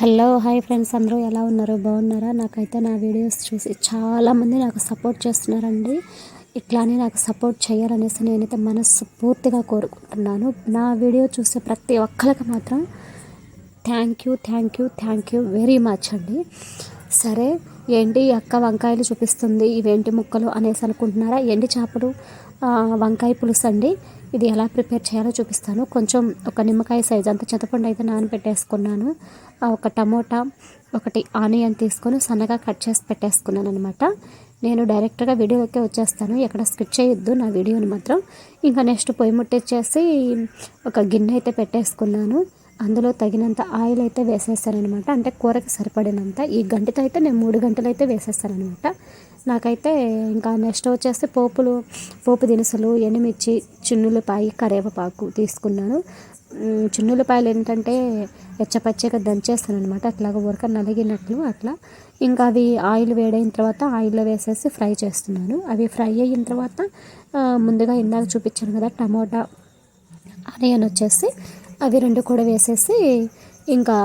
Hello hi friends. అందరూ ఎలా ఉన్నారు? బాగున్నారా? నాకైతే నా వీడియోస్ చూసి చాలామంది నాకు సపోర్ట్ చేస్తున్నారండి. ఇట్లానే నాకు సపోర్ట్ చేయాలనేసి నేనైతే మనస్ఫూర్తిగా కోరుకుంటున్నాను. నా వీడియో చూసే ప్రతి ఒక్కరికి మాత్రం thank you thank you thank you very much అండి. సరే ఏంటి అక్క వంకాయలు చూపిస్తుంది ఇవేంటి ముక్కలు అనేసి అనుకుంటున్నారా? ఎండి చేపలు? వంకాయ పులుసు అండి. ఇది ఎలా ప్రిపేర్ చేయాలో చూపిస్తాను. కొంచెం ఒక నిమ్మకాయ సైజ్ అంత చింతపండు అయితే నానబెట్టేసుకున్నాను. ఒక టమోటా ఒకటి ఆనియన్ తీసుకొని సన్నగా కట్ చేసి పెట్టేసుకున్నాను అనమాట నేను డైరెక్ట్గా వీడియోకి వచ్చేస్తాను. ఎక్కడ స్కిప్ చేయొద్దు నా వీడియోని మాత్రం. ఇంకా నెక్స్ట్ పొయ్యి ముట్టించేసి ఒక గిన్నె అయితే పెట్టేసుకున్నాను. అందులో తగినంత ఆయిల్ అయితే వేసేస్తానమాట అంటే కూరకి సరిపడినంత. ఈ గంటతో అయితే నేను మూడు గంటలు అయితే వేసేస్తానమాట నాకైతే ఇంకా నెక్స్ట్ వచ్చేసి పోపులు పోపు దినుసులు ఎండుమిర్చి చిన్నులపాయి కరివేపాకు తీసుకున్నాను. చిన్నులపాయలు ఏంటంటే ఎచ్చపచ్చగా దంచేస్తాను అనమాట అట్లాగ ఉరక నలిగినట్లు అట్లా. ఇంకా అవి ఆయిల్ వేడైన తర్వాత ఆయిల్లో వేసేసి ఫ్రై చేస్తున్నాను. అవి ఫ్రై అయిన తర్వాత ముందుగా ఇందాక చూపించాను కదా టమోటా ఆనియన్ వచ్చేసి అవి రెండు కూడా వేసేసి ఇంకా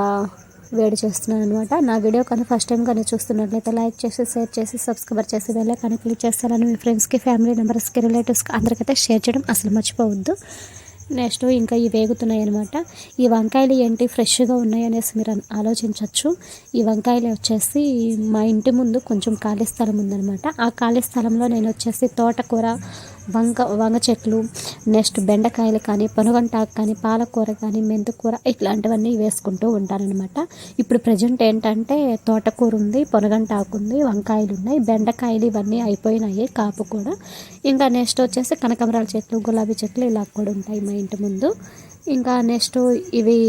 వేడి చేస్తున్నాను అనమాట నా వీడియో కానీ ఫస్ట్ టైం కానీ చూస్తున్నట్లయితే లైక్ చేసి షేర్ చేసి సబ్స్క్రైబ్ చేసి వెళ్ళే కానీ క్లిక్ చేస్తారని మీ ఫ్రెండ్స్కి ఫ్యామిలీ మెంబర్స్కి రిలేటివ్స్కి అందరికైతే షేర్ చేయడం అసలు మర్చిపోవద్దు. నెక్స్ట్ ఇంకా ఇవి వేగుతున్నాయి అనమాట ఈ వంకాయలు ఏంటి ఫ్రెష్గా ఉన్నాయి అనేసి మీరు ఆలోచించవచ్చు ఈ వంకాయలు వచ్చేసి మా ఇంటి ముందు కొంచెం ఖాళీ స్థలం ఉందనమాట ఆ ఖాళీ స్థలంలో నేను వచ్చేసి తోటకూర వంక వంగ చెట్లు నెక్స్ట్ బెండకాయలు కానీ పొనగంటాకు కానీ పాలకూర కానీ మెంతుకూర ఇట్లాంటివన్నీ వేసుకుంటూ ఉంటారనమాట ఇప్పుడు ప్రజెంట్ ఏంటంటే తోటకూర ఉంది పొనగంటాకు ఉంది వంకాయలు ఉన్నాయి బెండకాయలు ఇవన్నీ అయిపోయినాయి కాపు కూడా. ఇంకా నెక్స్ట్ వచ్చేసి కనకమరాల చెట్లు గులాబీ చెట్లు ఇలా కూడా ఉంటాయి మా ఇంటి ముందు. ఇంకా నెక్స్ట్ ఇవి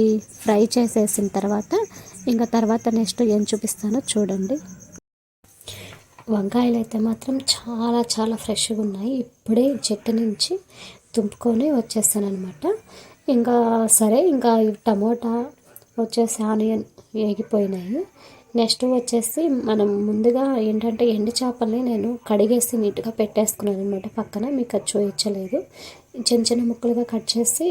ఫ్రై చేసేసిన తర్వాత ఇంకా తర్వాత నెక్స్ట్ ఏం చూపిస్తానో చూడండి. వంకాయలు అయితే మాత్రం చాలా చాలా ఫ్రెష్గా ఉన్నాయి. ఇప్పుడే చెట్టు నుంచి తుంపుకొని వచ్చేస్తాను అనమాట ఇంకా సరే ఇంకా టమోటా వచ్చేసి ఆనియన్ వేగిపోయినాయి. నెక్స్ట్ వచ్చేసి మనం ముందుగా ఏంటంటే ఎండు చేపల్ని నేను కడిగేసి నీట్గా పెట్టేసుకున్నాను అనమాట పక్కన. మీకు అది చూపించలేదు. చిన్న చిన్న ముక్కలుగా కట్ చేసి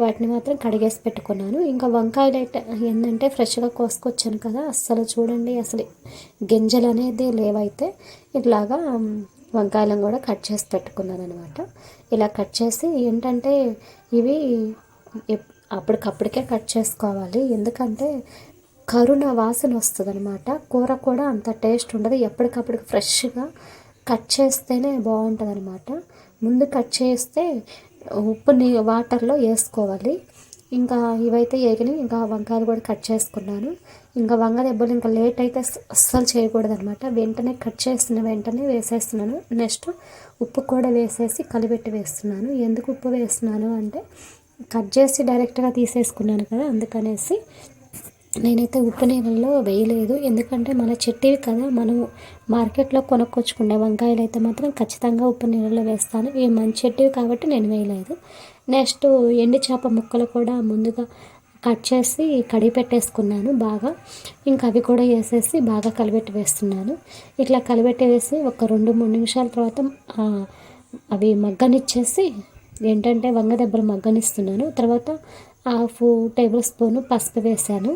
వాటిని మాత్రం కడిగేసి పెట్టుకున్నాను. ఇంకా వంకాయలు అయితే ఏంటంటే ఫ్రెష్గా కోసుకొచ్చాను కదా అస్సలు చూడండి అసలు గింజలు అనేది లేవైతే ఇట్లాగా వంకాయలను కూడా కట్ చేసి పెట్టుకున్నాను అనమాట ఇలా కట్ చేసి ఏంటంటే ఇవి అప్పటికప్పటికే కట్ చేసుకోవాలి. ఎందుకంటే కరుణ వాసన వస్తుంది అనమాట కూర కూడా అంత టేస్ట్ ఉండదు. ఎప్పటికప్పుడు ఫ్రెష్గా కట్ చేస్తేనే బాగుంటుంది అనమాట ముందు కట్ చేస్తే ఉప్పు నీ వాటర్లో వేసుకోవాలి. ఇంకా ఇవైతే ఏగినాయి ఇంకా వంకాయలు కూడా కట్ చేసుకున్నాను. ఇంకా వంగ దెబ్బలు ఇంకా లేట్ అయితే అస్సలు చేయకూడదు అనమాట వెంటనే కట్ చేసిన వెంటనే వేసేస్తున్నాను. నెక్స్ట్ ఉప్పు కూడా వేసేసి కలిపెట్టి వేస్తున్నాను. ఎందుకు ఉప్పు వేస్తున్నాను అంటే కట్ చేసి డైరెక్ట్గా తీసేసుకున్నాను కదా అందుకనేసి నేనైతే ఉప్పు నీళ్ళల్లో వేయలేదు. ఎందుకంటే మన చెట్టువి కదా మనము మార్కెట్లో కొనుక్కొచ్చుకునే వంకాయలు అయితే మాత్రం ఖచ్చితంగా ఉప్పు నీళ్ళలో వేస్తాను. ఇవి మంచి చెట్టువి కాబట్టి నేను వేయలేదు. నెక్స్ట్ ఎండి చేప ముక్కలు కూడా ముందుగా కట్ చేసి కడిగి పెట్టేసుకున్నాను బాగా. ఇంకా అవి కూడా వేసేసి బాగా కలిపెట్టి వేస్తున్నాను. ఇట్లా కలిపెట్టి వేసి ఒక రెండు మూడు నిమిషాల తర్వాత అవి మగ్గనిచ్చేసి ఏంటంటే వంగ దెబ్బలు మగ్గనిస్తున్నాను. తర్వాత హాఫ్ టేబుల్ స్పూను పసుపు వేసాను.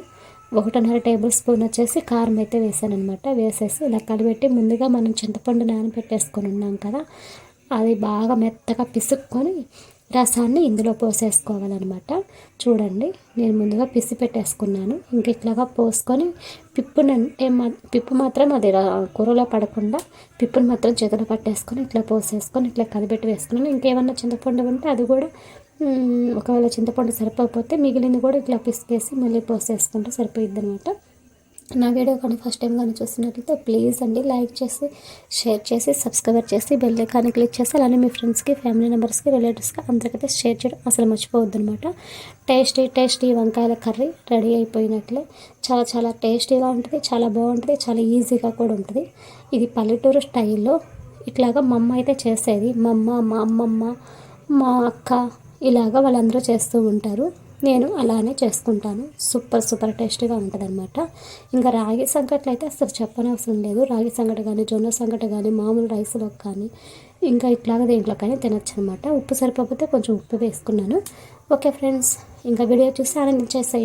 ఒకటిన్నర టేబుల్ స్పూన్ వచ్చేసి కారం అయితే వేసానమాట వేసేసి ఇలా కలిపెట్టి ముందుగా మనం చింతపండు నానబెట్టేసుకొని ఉన్నాం కదా అది బాగా మెత్తగా పిసుక్కొని రసాన్ని ఇందులో పోసేసుకోవాలన్నమాట. చూడండి నేను ముందుగా పిసి పెట్టేసుకున్నాను. ఇంక ఇట్లాగా పోసుకొని పిప్పునంటే మా పిప్పు మాత్రం అది కూరలో పడకుండా పిప్పుని మాత్రం చేతులు పట్టేసుకొని ఇట్లా పోసేసుకొని ఇట్లా కలిపెట్టి వేసుకున్నాను. ఇంకేమన్నా చింతపండు ఉంటే అది కూడా ఒకవేళ చింతపండు సరిపోతే మిగిలింది కూడా ఇట్లా పిసికేసి మళ్ళీ పోసేసుకుంటే సరిపోయిద్ది అనమాట నా వీడియో కానీ ఫస్ట్ టైం కానీ చూస్తున్నట్లయితే ప్లీజ్ అండి లైక్ చేసి షేర్ చేసి సబ్స్క్రైబ్ చేసి బెల్ కానీ క్లిక్ చేసి అలానే మీ ఫ్రెండ్స్కి ఫ్యామిలీ మెంబర్స్కి రిలేటివ్స్కి అందరికైతే షేర్ చేయడం అసలు మర్చిపోవద్దు అనమాట టేస్టీ టేస్టీ వంకాయల కర్రీ రెడీ అయిపోయినట్లే. చాలా చాలా టేస్టీగా ఉంటుంది చాలా బాగుంటుంది చాలా ఈజీగా కూడా ఉంటుంది. ఇది పల్లెటూరు స్టైల్లో ఇట్లాగా మా అమ్మ అయితే చేసేది. మా అమ్మ మా అమ్మమ్మ మా అక్క ఇలాగ వాళ్ళందరూ చేస్తూ ఉంటారు. నేను అలానే చేసుకుంటాను. సూపర్ సూపర్ టేస్ట్గా ఉంటుంది అనమాట ఇంకా రాగి సంగట్లు అయితే అసలు చెప్పనవసరం లేదు. రాగి సంగటి కానీ జొన్న సంగటి కానీ మామూలు రైస్లో కానీ ఇంకా ఇట్లాగ దేంట్లో కానీ తినచ్చు అనమాట ఉప్పు సరిపోతే కొంచెం ఉప్పు వేసుకున్నాను. ఓకే ఫ్రెండ్స్ ఇంకా వీడియో చూసి ఆనందించేసాయి